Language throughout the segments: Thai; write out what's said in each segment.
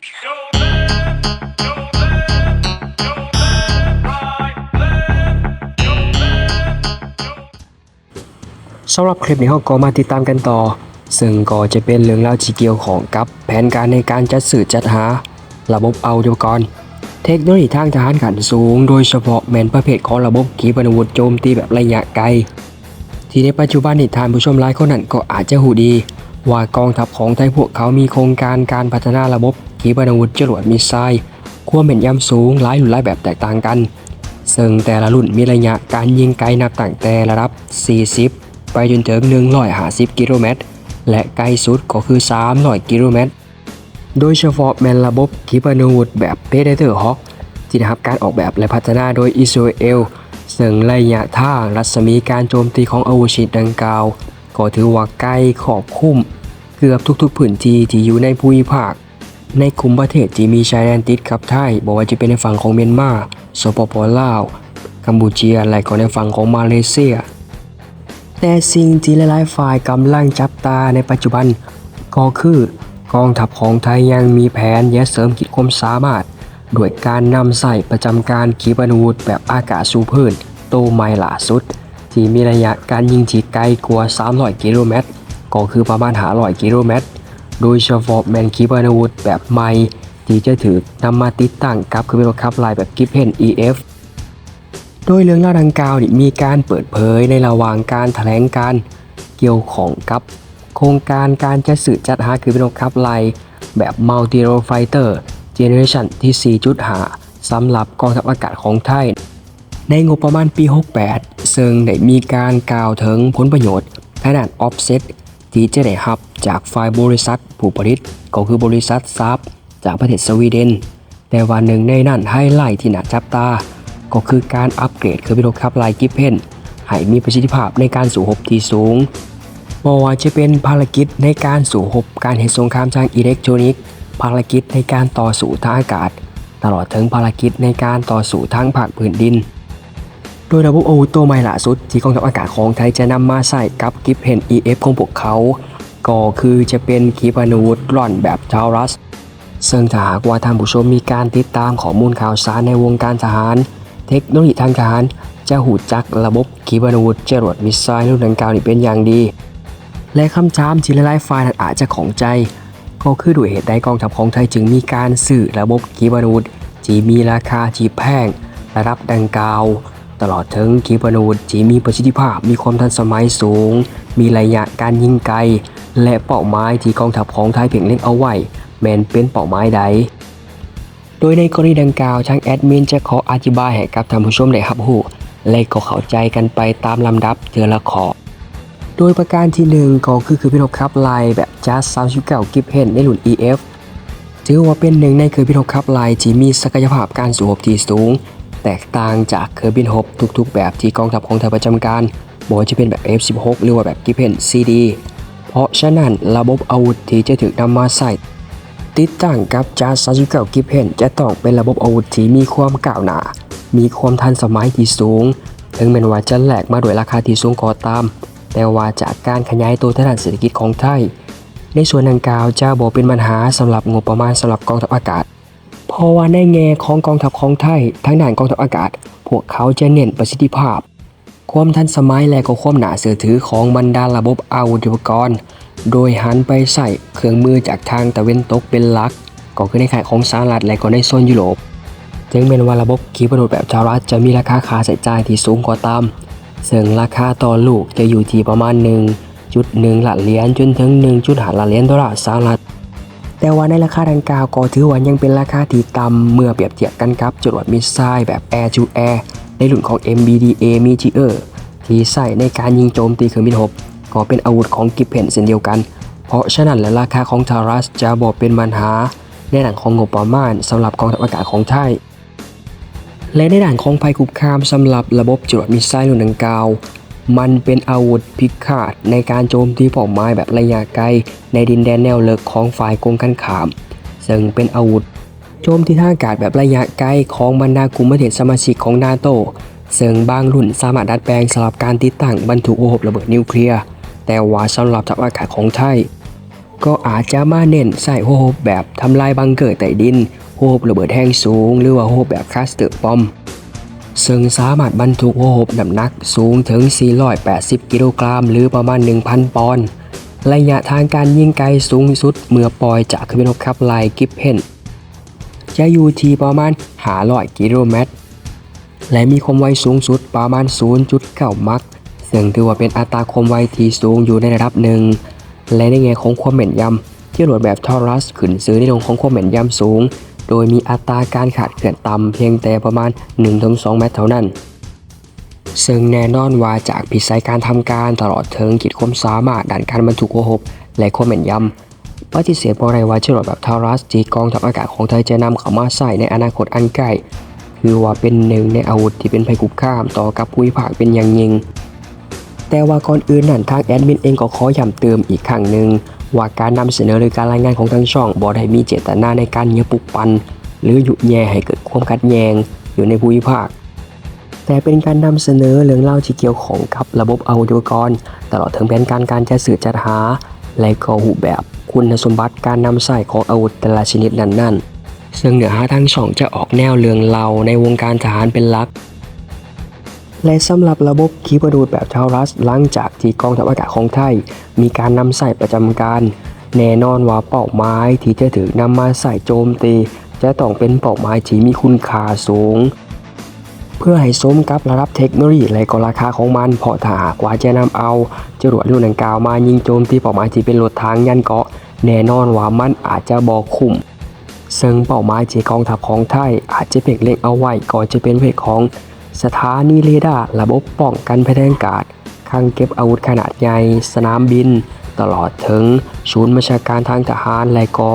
สำหรับคลิปนี้เราก็มาติดตามกันต่อ ซึ่งก็จะเป็นเรื่องราวที่เกี่ยวของกับแผนการในการจัดสื่อจัดหา ระบบเอาอุปกรณ์เทคโนโลยีทางทหารขันสูง โดยเฉพาะแมนประเภทของระบบขีปนาวุธโจมตีแบบระยะไกล ที่ในปัจจุบันนี่ทานผู้ชมหลายคนนั้นก็อาจจะหูดี ว่ากองทัพของไทยพวกเขามีโครงการการพัฒนาระบบ ขีปนาวุธจรวดมิสไซล์ความเป็นย่ำสูงหลายรุ่นหลายแบบแตกต่างกัน ซึ่งแต่ละรุ่นมีระยะการยิงไกลนับตั้งแต่ระดับ 40 ไปจนถึง 150 กิโลเมตร และไกลสุดก็คือ 300 กิโลเมตร โดยเฉพาะแมนระบบขีปนาวุธแบบ Predator Hawk ที่ได้รับการออกแบบและพัฒนาโดยอิสราเอลซึ่งระยะทางรัศมีการโจมตีของอาวุธชนิดดังกล่าว ก็ถือว่าใกล้ขอบคุ้ม เกือบทุกๆพื้นที่ที่อยู่ในภูมิภาค ในกลุ่มประเทศที่มีชายแดนติดกับไทยบอกว่าจะเป็นในฝั่งของเมียนมาสปปลาว กัมพูชีและก็ในฝั่งของมาเลเซีย แต่สิ่งที่หลายๆฝ่ายกำลังจับตาในปัจจุบัน ก็คือกองทัพของไทยยังมีแผนและเสริมขีดความสามารถด้วยการนำใส่ประจำการขีปนาวุธแบบอากาศสูพื้นโตไมล์ล่าสุด ที่มีระยะการยิงที่ไกลกว่า 300 กิโลเมตร ก็คือประมาณ500กิโลเมตร โดยเฉพาะแมนขีปนวุธแบบใหม่ที่จะถือนำมาติดตั้งกับเครื่องบินบังคับลายแบบกิฟเพน EF โดยเรื่องเล่าดังกล่าวมีการเปิดเผยในระหว่างการแถลงการเกี่ยวของกับ โครงการการจัดสื่อจัดหาเครื่องบินบังคับลายแบบ m u l t i r o f i g h t e r Generation ที่ 4.5สำหรับกองทัพอากาศของไทย ในงบประมาณปี 68 ซึ่งได้มีการกล่าวถึงผลประโยชน์ทาด้าน offset ที่จะได้รับจากฝ่ายบริษัทผู้ผลิตก็คือบริษัทซับจากประเทศสวีเดน แต่ว่าหนึ่งในนั้นไฮไลท์ที่น่าจับตา ก็คือการอัปเกรดเครื่องบินรบขับไลายกิฟเพนให้มีประสิทธิภาพในการสู่หบที่สูงบ่ว่าจะเป็นภารกิจในการสู่หบการเหตุสงครามทางอิเล็กทรอนิกส์ ภารกิจในการต่อสู้ทางอากาศ ตลอดถึงภารกิจในการต่อสู้ทางภาคพื้นดิน โดยระบบอาวุธตัวใหม่ล่าสุดที่กองทัพอากาศของไทยจะนำมาใส่กับกิฟเพน EF ของพวกเขา ก็คือจะเป็นขีปนาวุธร่อนแบบทารัส ซึ่งถ้าหากว่าท่านผู้ชมมีการติดตามข้อมูลข่าวสารในวงการทหาร เทคโนโลยีทางทหาร จะหูจักระบบขีปนาวุธจรวดมิสไซล์รุ่นดังกล่าวนี้เป็นอย่างดี และคำถามที่หลายๆฝ่ายนั้นอาจจะของใจ ก็คือด้วยเหตุใดกองทัพของไทยจึงมีการซื้อระบบขีปนาวุธที่มีราคาที่แพงระดับดังกล่าว ตลอดถึงขีปนาวุธที่มีประสิทธิภาพมีความทันสมัยสูง มีระยะการยิงไกล และเป้าหมายที่กองทัพของไทยเพ่งเล็งเอาไว้ แมนเป็นเป้าหมายใด โดยในกรณีดังกล่าวทางแอดมินจะขออธิบายให้กับท่านผู้ชมได้รับรู้และก็เข้าใจกันไปตามลำดับเทอละขอโดยประการที่หนึ่งก็คือคือพินกครับลายแบบจัส39กิฟเฮนในรุ่น EF ถือว่าเป็นหนึ่งในคืองบินรบขับลายที่มีศักยภาพการสู้รบที่สูง แตกต่างจากเคอรื่องบินรบทุกๆ แบบที่กองทัพของไทยประจำการบ่ว่าจะเป็นแบบ F16 หรือว่าแบบกิเฮน CD เพราะฉะนั้นระบบอาวุธที่จะถูกนำมาใส่ติดตั้งกับจัส39กิเฮนจะต้องเป็นระบบอาวุธที่มีความก้าวหน้า มีความทันสมัยที่สูง ถึงแม้ว่าจะแหลกมาด้วยราคาที่สูงก็ตาม แต่ว่าจากการขยายตัวทางด้านเศรษฐกิจของไทย ในส่วนดังกล่าวจะบอกเป็นปัญหาสำหรับงบประมาณสำหรับกองทัพอากาศ เพราะว่าในแง่ของกองทัพของไทยทั้งด้านกองทัพอากาศ พวกเขาจะเน้นประสิทธิภาพ ความทันสมัยและก็ความหนาเสือถือของบรรดาระบบอาวุธยุปกรณ์ โดยหันไปใส่เครื่องมือจากทางตะเวนตกเป็นหลัก ก็คือในขายของสหรัฐและก็ในโซนยุโรปถึงแม้ว่าระบบขีปนาวุธแบบชาวรัฐจะมีราคาค่าใช้จ่ายที่สูงกว่าตามซึ่งราคาต่อลูกจะอยู่ที่ประมาณ 1.1ล้านเหรียญจนถึง 1.5ล้านเหรียญดอลลาร์สหรัฐ แต่ว่าในราคาดังกล่าวก็ถือว่ายังเป็นราคาที่ต่ำเมื่อเปรียบเทียบกันกับจรวดมิสไซล์แบบ Air to Air ในรุ่นของ MBDA Meteor ที่ใส่ในการยิงโจมตีเครื่องบินรบก็เป็นอาวุธของกิฟเพนเช่นเดียวกัน เพราะฉะนั้นและราคาของทารัสจะบอกเป็นปัญหา ในด้านของงบประมาณสำหรับกองทัพอากาศของไทยและในด้านของภัยคุกคามสำหรับระบบจรวดมิสไซล์รุ่นดังกล่าว มันเป็นอาวุธพิฆาตในการโจมตีเป้าหมายแบบระยะไกล ในดินแดนแนวเลิกของฝ่ายกงกันขาม ซึ่งเป็นอาวุธ โจมที่ทางอากาศแบบระยะไกลของบรรดากลุ่มประเทศสมาชิกของนาโตซึ่งบางรุ่นสามารถดัดแปลงสำหรับการติดตั้งบรรทุกโอหบระเบิดนิวเคลียร์แต่ว่าสำหรับทัพอากาศของไทย ก็อาจจะมาเน้นใส่โฮบแบบทำลายบังเกิดใต้ดินโฮบระเบิดแห้งสูง หรือว่าโฮบแบบคาสเตอร์ปอม ซึ่งสามารถบรรทุกโฮบน้ำหนักสูงถึง 480 กิโลกรัมหรือประมาณ 1,000 ปอนด์ระยะทางการยิงไกลสูงสุด เมื่อปล่อยจากเครื่องบินรบขับไล่กิฟเพนจะอยู่ที่ประมาณ500กิโลเมตร และมีความไวสูงสุดประมาณ 0.9 มักซึ่งถือว่าเป็นอัตราความไวที่สูงอยู่ในระดับหนึ่ง และในแง่ของความแม่นยำที่รวดแบบทอรัสขึ้นซื้อในเรื่องของความแม่นยำสูง โดยมีอัตราการขาดเกลื่อนต่ำเพียงแต่ประมาณ 1-2 เมตรเท่านั้น ซึ่งแน่นอนว่าจากพิดสัยการทำการตลอดถึงขีดความสามารถด้านการบรรทุกโอหบและความแม่นยำปฏิเสธบ่ได้ว่าจรวดแบบทารัสที่กองทัพอากาศของไทยจะนำเข้ามาใส่ในอนาคตอันใกล้คือว่าเป็นหนึ่งในอาวุธที่เป็นภัยคุกคามต่อกับภูมิภาคเป็นอย่างยิ่งแต่ว่าก่อนอื่นนั่นทางแอดมินเองก็ขอย้ำเติมอีกครั้งหนึ่ง ว่าการนำเสนอหรือการรายงานของทางช่องบ่ได้มีเจตนาในการเหยียบปลุกปัน หรือหยุดแย่ให้เกิดความขัดแย้งอยู่ในภูมิภาค แต่เป็นการนำเสนอเรื่องเล่าที่เกี่ยวของกับระบบอาวุธอุปกรณ์ตลอดถึงแผนการการจัดสื่อจัดหา และก็รูปแบบคุณสมบัติการนำใส่ของอาวุธแต่ละชนิดนั้นๆซึ่งเนื้อหาทั้งสองจะออกแนวเรื่องเล่าในวงการทหารเป็นหลัก และสำหรับระบบขีปนาวุธแบบเทารัสหลังจากที่กองทัพอากาศของไทย มีการนำใส่ประจำการ แน่นอนว่าเป้าหมายที่จะถือนำมาใส่โจมตี จะต้องเป็นเป้าหมายที่มีคุณค่าสูง เพื่อให้สมกับระดับเทคโนโลยีและก็ราคาของมันเพราะถ้าหากว่าจะนำเอาจรวดรุ่นดังกล่าวมายิงโจมตีเป้าหมายที่เป็นรถทางยันเกาะ แน่นอนว่ามันอาจจะบอกคุ้มซึ่งเป้าหมายที่กองทัพของไทยอาจจะเพ่งเล็งเอาไว้ก็จะเป็นเพศของ สถานีเรดาร์ระบบป้องกันภัยทางอากาศคลังเก็บอาวุธขนาดใหญ่ สนามบิน ตลอดถึงศูนย์บัญชาการทางทหารและก็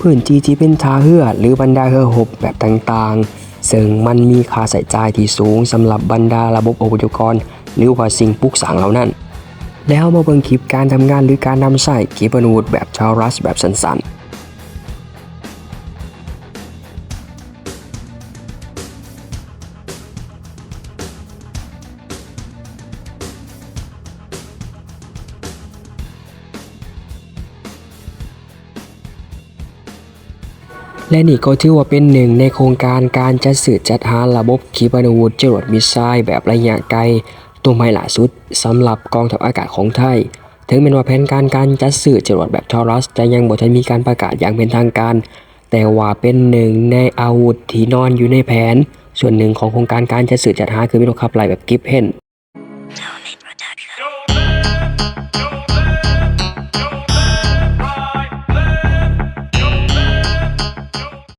พื้นที่ที่เป็นทาเรือหรือบรรดาเรือหบแบบต่างๆ ซึ่งมันมีค่าใช้จ่ายที่สูงสำหรับบรรดาระบบอุปกรณ์หรือว่าสิ่งปลูกสร้างเหล่านั้น แล้วมาเบิ่งคลิปการทำงานหรือการนำใส่ขีปนาวุธแบบชาวรัสแบบสั้นๆ และนี่ก็ถือว่าเป็นหนึ่งในโครงการการจัดสืบจัดหาระบบขีปนาวุธจรวดมิสไซล์แบบระยะไกล ตัวใหม่ล่าสุดสำหรับกองทัพอากาศของไทย ถึงแม้ว่าแผนการการจัดซื้อจรวดแบบทอรัส จะยังบ่ทันมีการประกาศอย่างเป็นทางการ แต่ว่าเป็นหนึ่งในอาวุธที่นอนอยู่ในแผน ส่วนหนึ่งของโครงการการจัดซื้อจัดหาคือวิโรขับไล่แบบกิฟเพน